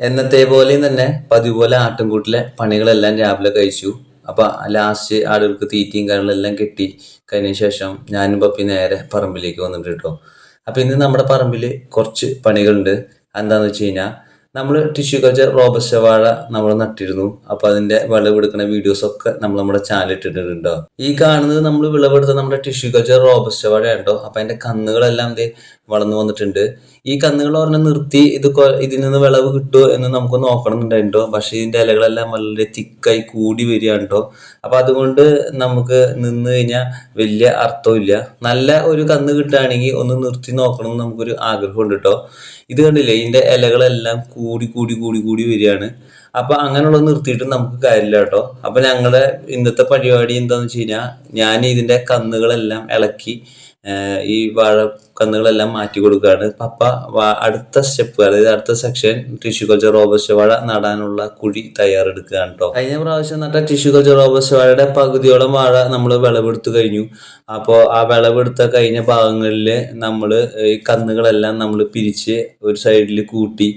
എന്നത്തെ പോലെയും തന്നെ പതിവ് പോലെ ആട്ടിൻകൂട്ടിലെ പണികളെല്ലാം രാവിലെ കഴിച്ചു. അപ്പൊ ലാസ്റ്റ് ആടുകൾക്ക് തീറ്റയും കാര്യങ്ങളെല്ലാം കിട്ടി കഴിഞ്ഞ ശേഷം ഞാനും പപ്പി നേരെ പറമ്പിലേക്ക് വന്നിട്ട് കേട്ടോ അപ്പൊ ഇന്ന് നമ്മുടെ പറമ്പിൽ കുറച്ച് പണികളുണ്ട്. എന്താന്ന് വെച്ച് കഴിഞ്ഞാൽ നമ്മൾ ടിഷ്യൂ കൾച്ചർ റോബസ്റ്റ വാഴ നമ്മൾ നട്ടിരുന്നു. അപ്പൊ അതിന്റെ വിളവെടുക്കുന്ന വീഡിയോസ് ഒക്കെ നമ്മൾ നമ്മുടെ ചാനൽ ഇട്ടിട്ടുണ്ടോ ഈ കാണുന്നത് നമ്മൾ വിളവെടുത്ത നമ്മുടെ ടിഷ്യൂ കൾച്ചർ റോബസ്റ്റ വാഴ ഉണ്ടോ അപ്പൊ അതിന്റെ കന്നുകളെല്ലാം ദേ വളർന്നു വന്നിട്ടുണ്ട്. ഈ കന്നുകൾ പറഞ്ഞ നിർത്തി ഇത് ഇതിൽ നിന്ന് വിളവ് കിട്ടുമോ എന്ന് നമുക്ക് നോക്കണമെന്നുണ്ടായിട്ടോ പക്ഷേ ഇതിന്റെ ഇലകളെല്ലാം വളരെ തിക്കായി കൂടി വരികയാണ് കേട്ടോ അപ്പൊ അതുകൊണ്ട് നമുക്ക് നിന്ന് കഴിഞ്ഞാൽ വലിയ അർത്ഥമില്ല നല്ല ഒരു കന്ന് കിട്ടുകയാണെങ്കിൽ ഒന്ന് നിർത്തി നോക്കണം എന്ന് നമുക്കൊരു ആഗ്രഹമുണ്ട് കേട്ടോ ഇത് കണ്ടില്ലേ? ഇതിന്റെ ഇലകളെല്ലാം കൂടി കൂടി കൂടി കൂടി വരികയാണ്. അപ്പൊ അങ്ങനെയുള്ളത് നിർത്തിയിട്ട് നമുക്ക് കാര്യമില്ല കേട്ടോ. അപ്പൊ ഞങ്ങളുടെ ഇന്നത്തെ പരിപാടി എന്താന്ന് വെച്ച് കഴിഞ്ഞാൽ ഞാൻ ഇതിന്റെ കന്നുകളെല്ലാം ഇളക്കി ഈ വാഴ കന്നുകളെല്ലാം മാറ്റി കൊടുക്കുകയാണ്. പപ്പ അടുത്ത സ്റ്റെപ്പ് അതായത് അടുത്ത സെക്ഷൻ ടിഷ്യൂ കൾച്ചർ റോബസ്റ്റ് വാഴ നടാനുള്ള കുഴി തയ്യാറെടുക്കുകയാണ് കേട്ടോ. കഴിഞ്ഞ പ്രാവശ്യം നട്ട ടിഷ്യൂ കൾച്ചർ റോബസ്റ്റ് വാഴയുടെ പകുതിയോളം വാഴ നമ്മൾ വിളവെടുത്ത് കഴിഞ്ഞു. അപ്പോൾ ആ വിളവെടുത്ത കഴിഞ്ഞ ഭാഗങ്ങളിൽ നമ്മൾ ഈ കന്നുകളെല്ലാം നമ്മൾ പിരിച്ച് ഒരു സൈഡിൽ കൂട്ടി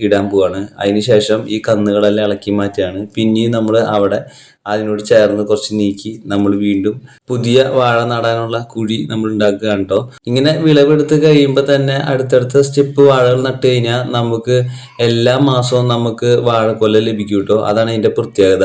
ഇടാൻ പോവാണ്. അതിനുശേഷം ഈ കന്നുകളെല്ലാം ഇളക്കി മാറ്റുകയാണ്. പിന്നെയും നമ്മൾ അവിടെ അതിനോട് ചേർന്ന് കുറച്ച് നീക്കി നമ്മൾ വീണ്ടും പുതിയ വാഴ നടാനുള്ള കുഴി നമ്മൾ ഉണ്ടാക്കുകയാണ് കേട്ടോ. ഇങ്ങനെ വിളവെടുത്ത് കഴിയുമ്പോൾ തന്നെ അടുത്തടുത്ത സ്റ്റെപ്പ് വാഴകൾ നട്ട് കഴിഞ്ഞാൽ നമുക്ക് എല്ലാ മാസവും നമുക്ക് വാഴക്കൊല ലഭിക്കും കേട്ടോ. അതാണ് ഇതിന്റെ പ്രത്യേകത.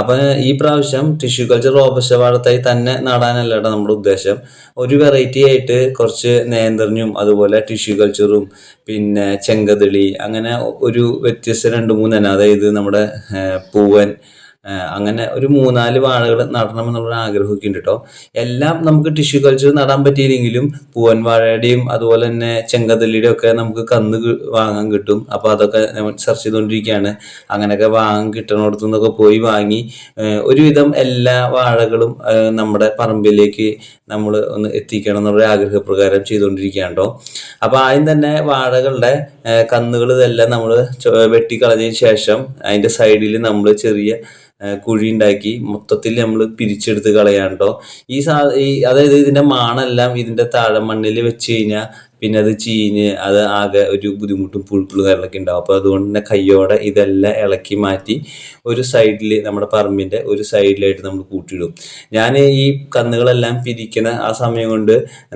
അപ്പം ഈ പ്രാവശ്യം ടിഷ്യൂ കൾച്ചർ റോബസ്റ്റ വാഴത്തായി തന്നെ നടാനല്ല നമ്മുടെ ഉദ്ദേശം. ഒരു വെറൈറ്റി ആയിട്ട് കുറച്ച് നേന്ത്രനും അതുപോലെ ടിഷ്യൂ കൾച്ചറും പിന്നെ ചെങ്കതളി അങ്ങനെ ഒരു വ്യത്യസ്ത രണ്ട് മൂന്നെണ്ണം. അതായത് നമ്മുടെ പൂവൻ അങ്ങനെ ഒരു മൂന്നാൽ വാഴകൾ നടണമെന്നുള്ള ആഗ്രഹമൊക്കെ ഉണ്ട് കേട്ടോ എല്ലാം നമുക്ക് ടിഷ്യൂ കൾച്ചർ നടാൻ പറ്റിയില്ലെങ്കിലും പൂവൻ വാഴയുടെയും അതുപോലെ തന്നെ ചെങ്കതല്ലിയുടെയും ഒക്കെ നമുക്ക് കന്ന് വാങ്ങാൻ കിട്ടും. അപ്പോൾ അതൊക്കെ സെർച്ച് ചെയ്തുകൊണ്ടിരിക്കുകയാണ്. അങ്ങനെയൊക്കെ വാങ്ങാൻ കിട്ടുന്നിടത്തു നിന്നൊക്കെ പോയി വാങ്ങി. ഒരുവിധം എല്ലാ വാഴകളും നമ്മുടെ പറമ്പിലേക്ക് നമ്മൾ ഒന്ന് എത്തിക്കണം എന്നുള്ള ആഗ്രഹപ്രകാരം ചെയ്തുകൊണ്ടിരിക്കുകയാണ് കേട്ടോ അപ്പോൾ ആദ്യം തന്നെ വാഴകളുടെ കന്നുകൾ ഇതെല്ലാം നമ്മൾ വെട്ടിക്കളഞ്ഞതിന് ശേഷം അതിന്റെ സൈഡിൽ നമ്മൾ ചെറിയ കുഴി ഉണ്ടാക്കി മൊത്തത്തിൽ നമ്മൾ പിരിച്ചെടുത്ത് കളയാണ്ടോ ഈ സാ ഈ അതായത് ഇതിന്റെ മാണെല്ലാം ഇതിന്റെ താഴെ മണ്ണിൽ വെച്ച് കഴിഞ്ഞാൽ പിന്നെ അത് ചീഞ്ഞ് അത് ആകെ ഒരു ബുദ്ധിമുട്ടും പുഴുക്കളും കാര്യങ്ങളൊക്കെ ഉണ്ടാവും. അപ്പോൾ അതുകൊണ്ട് തന്നെ കയ്യോടെ ഇതെല്ലാം ഇളക്കി മാറ്റി ഒരു സൈഡിൽ നമ്മുടെ പറമ്പിന്റെ ഒരു സൈഡിലായിട്ട് നമ്മൾ കൂട്ടിയിടും. ഞാൻ ഈ കന്നുകളെല്ലാം പിരിക്കുന്ന ആ സമയം കൊണ്ട്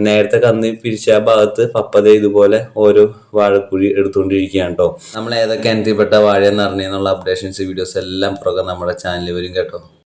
നേരത്തെ കന്ന് പിരിച്ച ആ ഭാഗത്ത് പപ്പത ഇതുപോലെ ഓരോ വാഴക്കുഴി എടുത്തുകൊണ്ടിരിക്കുകയാണ് കേട്ടോ. നമ്മൾ ഏതൊക്കെ ഇനത്തിൽപ്പെട്ട വാഴയെന്ന് അറിഞ്ഞെന്നുള്ള അപ്ഡേഷൻസ് വീഡിയോസ് എല്ലാം പുറകെ നമ്മുടെ ചാനലിൽ വരും കേട്ടോ.